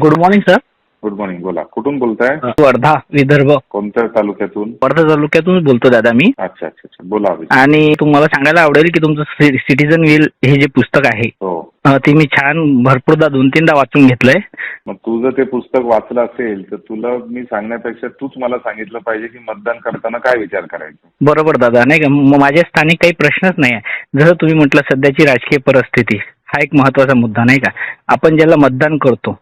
Good morning sir good morning बोला. कुठून बोलताय? वर्धा विदर्भ. कोणत्या तालुक्यातून? वर्धा तालुक्यातून बोलतो दादा मी. अच्छा अच्छा अच्छा. बोला अभिजित. आणि तुम्हाला सांगायला आवडेल की तुमचं सिटीजन विल हे जे पुस्तक आहे हो. अं, ते मी छान भरपूरदा दोन तीनदा वाचून घेतलंय. मग तू जर ते पुस्तक वाचलं असेल तर तुला मी सांगण्यापेक्षा तूच मला सांगितलं पाहिजे की मतदान करताना काय विचार करायचा? बरोबर दादा नाही का? म- माझ्या स्थानिक काही प्रश्नच नाही आहे. जसं तुम्ही म्हटलं सध्याची राजकीय परिस्थिती हा एक महत्त्वाचा मुद्दा नाही का? आपण ज्याला मतदान करतो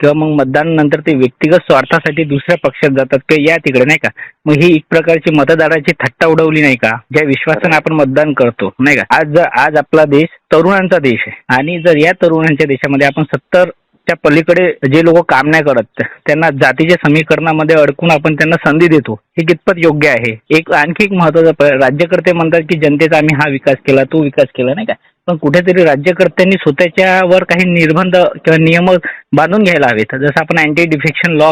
किंवा मग मतदान नंतर ते व्यक्तिगत स्वार्थासाठी दुसऱ्या पक्षात जातात किंवा या तिकडे नाही का? मग ही एक प्रकारची मतदाराची थट्टा उडवली नाही का? ज्या विश्वासाने आपण मतदान करतो नाही का? आज जर आज आपला देश तरुणांचा देश आहे. आणि जर या तरुणांच्या देशामध्ये आपण सत्तर त्या पलीकडे जे लोक काम नाही करत त्यांना जातीच्या समीकरणामध्ये अडकून आपण त्यांना संधी देतो. हे कितपत योग्य आहे? एक आणखी एक महत्त्वाचा राज्यकर्ते म्हणतात की जनतेचा आम्ही हा विकास केला तो विकास केला नाही का? पण कुठेतरी राज्यकर्त्यांनी स्वतःच्यावर काही निर्बंध किंवा नियम बांधून घ्यायला हवेत. जसं आपण अँटी डिफेक्शन लॉ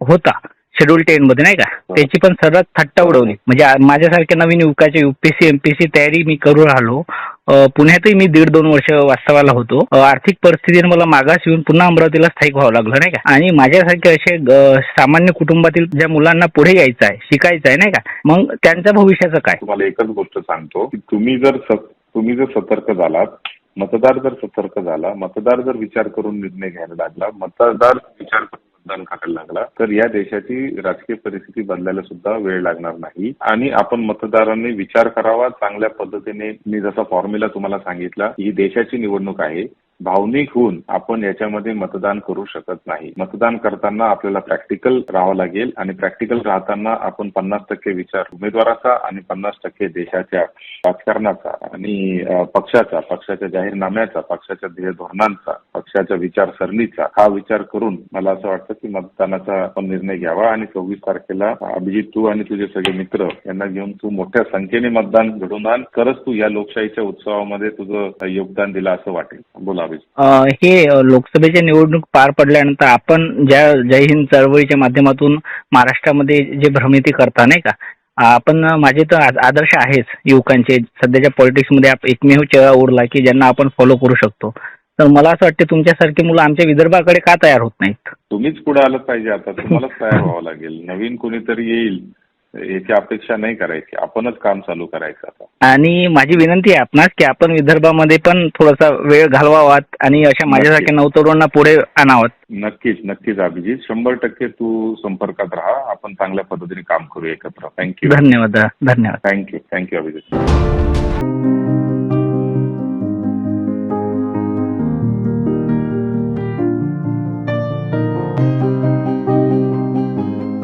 होता शेड्यूल टेन मध्ये नाही का? त्याची पण सर्वात थट्टा उडवली. म्हणजे माझ्यासारख्या नवीन युवकाच्या युपीएससी एमपीएससी तयारी मी करू राहिलो. पुण्यातही मी दीड दोन वर्ष वास्तवाला होतो. आर्थिक परिस्थितीने मला मागास येऊन पुन्हा अमरावतीला स्थायिक व्हावं लागलं नाही का? आणि माझ्यासारखे असे सामान्य कुटुंबातील ज्या मुलांना पुढे यायचं आहे शिकायचं आहे नाही का? मग त्यांच्या भविष्याचं काय? तुम्हाला एकच गोष्ट सांगतो की तुम्ही जर स- तुम्ही जर सतर्क झालात मतदार जर सतर्क झाला मतदार जर विचार करून निर्णय घ्यायला लागला मतदार विचार करून मतदान लागला तर या देशाची राजकीय परिस्थिती बदलायला सुद्धा वेळ लागणार नाही. आणि आपण मतदारांनी विचार करावा चांगल्या पद्धतीने मी जसा फॉर्म्युला तुम्हाला सांगितला ही देशाची निवडणूक आहे. भावनिक होऊन आपण याच्यामध्ये मतदान करू शकत नाही. मतदान करताना आपल्याला प्रॅक्टिकल राहावं लागेल आणि प्रॅक्टिकल राहताना आपण पन्नास टक्के विचार उमेदवाराचा आणि पन्नास टक्के देशाच्या राजकारणाचा आणि पक्षाचा पक्षाच्या जाहीरनाम्याचा पक्षाच्या ध्येय धोरणांचा पक्षाच्या विचारसरणीचा हा विचार करून मला असं वाटतं की मतदानाचा आपण निर्णय घ्यावा आणि चोवीस तारखेला अभिजित तू आणि तुझे सगळे मित्र यांना घेऊन तू मोठ्या संख्येने मतदान घडवून आण. तरच तू या लोकशाहीच्या उत्सवामध्ये तुझं योगदान दिलं असं वाटेल. बोला हे लोकसभेच्या निवडणूक पार पडल्यानंतर आपण ज्या जय हिंद चळवळीच्या माध्यमातून महाराष्ट्रामध्ये जे भ्रमिती करता नाही का? आपण माझे तर आदर्श आहेच युवकांचे. सध्याच्या पॉलिटिक्समध्ये आप- एकमेव चेहरा उरला की ज्यांना आपण फॉलो करू शकतो. तर मला असं वाटतं तुमच्यासारखी मुलं आमच्या विदर्भाकडे का तयार होत नाहीत? तुम्हीच पुढे आलं पाहिजे आता. तुम्हालाच तयार व्हावं लागेल. नवीन कोणीतरी येईल. याची अपेक्षा नाही करायची. आपणच काम चालू करायचं आता. आणि माझी विनंती आहे आपणास की आपण विदर्भामध्ये पण थोडासा वेळ घालवावात आणि अशा माझ्यासारख्या नवतरुणांना पुढे आणावत नक्कीच नक्कीच अभिजित. शंभर टक्के तू संपर्कात राहा. आपण चांगल्या पद्धतीने काम करू एकत्र. थँक्यू धन्यवाद धन्यवाद. Thank you thank you Abhijit.